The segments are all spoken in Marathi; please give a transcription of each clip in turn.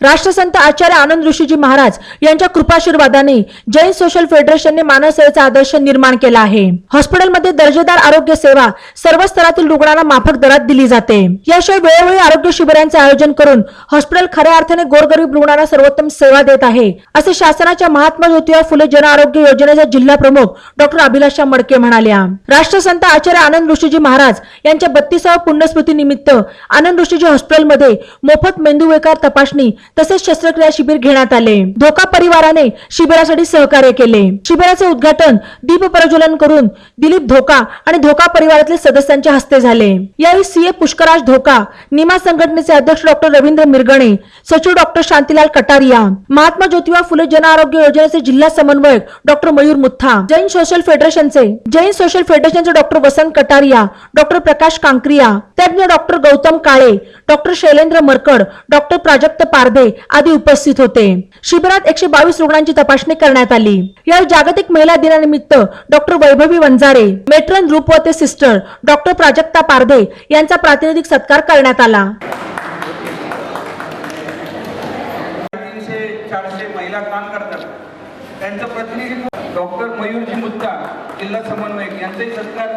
राष्ट्रसंत आचार्य आनंद ऋषीजी महाराज यांच्या कृपाशीर्वादाने जैन सोशल फेडरेशनने मानवसेवेचा आदर्श निर्माण केला आहे. हॉस्पिटलमध्ये दर्जेदार आरोग्य सेवा सर्व स्तरातील रुग्णांना माफक दरात दिली जाते. याशिवाय वेळोवेळी आरोग्य शिबिरांचे आयोजन करून हॉस्पिटल खऱ्या अर्थाने गोरगरीब रुग्णांना सर्वोत्तम सेवा देत आहे असे शासनाच्या महात्मा ज्योतिबा फुले जन आरोग्य योजनेच्या जिल्हा प्रमुख डॉक्टर अभिलाषा मडके म्हणाल्या. राष्ट्रसंत आचार्य आनंद ऋषीजी महाराज यांच्या बत्तीसाव्या पुण्यस्मृती निमित्त आनंद ऋषीजी हॉस्पिटलमध्ये मोफत मेंदूवेकार तपासणी तसेच शस्त्रक्रिया शिबिर घेण्यात आले. धोका परिवाराने शिबिरासाठी सहकार्य केले. शिबिराचे उद्घाटन दीप प्रज्वलन करून दिलीप धोका आणि धोका परिवारातील सदस्यांच्या हस्ते झाले. यावेळी सीए पुष्कराज धोका निमा संघटनेचे अध्यक्ष डॉक्टर रवींद्र मिरगणे सचिव डॉक्टर शांतीलाल कटारिया महात्मा ज्योतिबा फुले जन आरोग्य योजनेचे जिल्हा समन्वयक डॉक्टर मयूर मुथा जैन सोशल फेडरेशनचे जैन सोशल फेडरेशनचे डॉक्टर वसंत कटारिया डॉक्टर प्रकाश कांक्रिया तज्ञ doctor Gautam Kale doctor Shailendra Markad doctor Prajakt Parde आदी उपस्थित होते. शिबिरात एकशे बावीस रुग्णांची तपासणी करण्यात आली. या जागतिक महिला दिनानिमित्त doctor Vaibhavi Vanjare matron Rupavate sister doctor Prajakta Pardhe यांचा प्रातिनिधिक सत्कार करण्यात आला. चारशे महिला काम करतात. त्यांचं प्रतिनिधित्व डॉक्टर मयूरजी मुद्दा जिल्हा समन्वयक यांचाही सत्कार.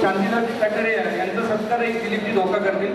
शांतीनाथ कटरे यांचा सत्कारही दिलीपजी धोका करतील.